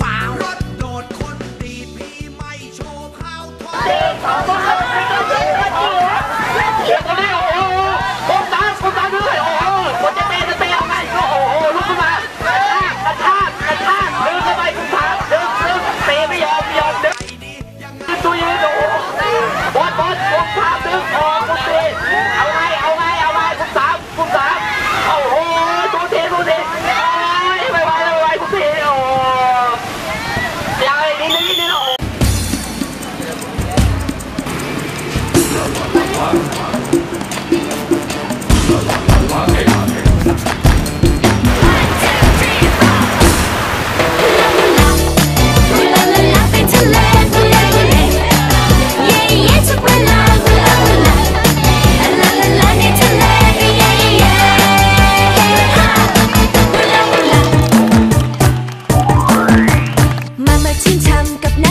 ฟ้ารถโดดคนดีพี่ไม่โชว์ข้าวทอด กันกับน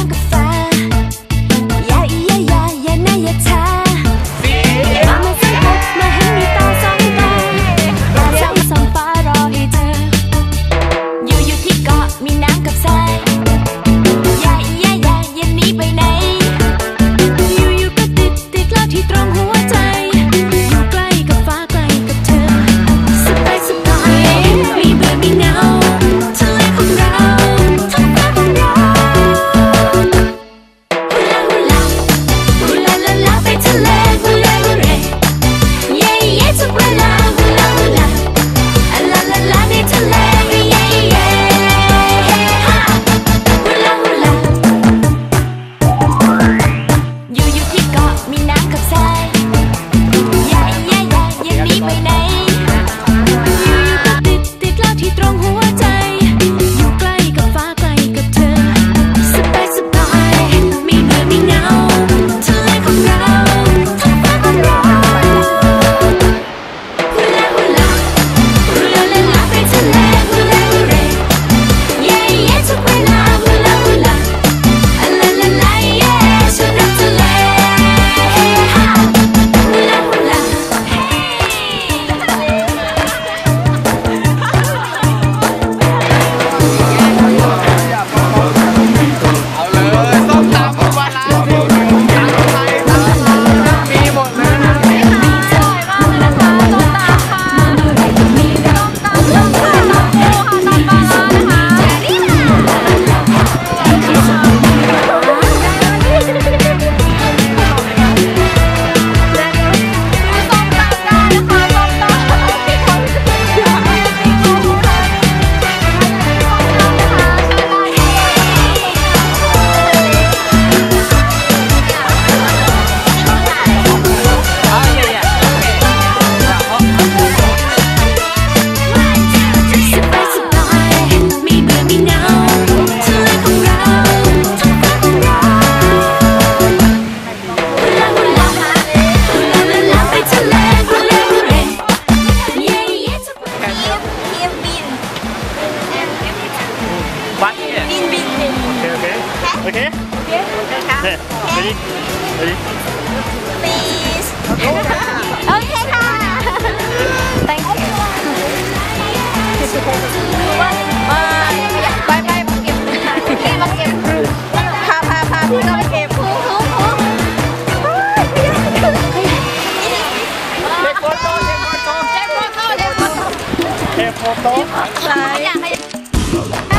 Please. Okay, ค่ะ Thank you. ไปไปมาเก็บมาเก็บพาพาพาพี่เราไปเก็บเทปโฟโต้อยากให้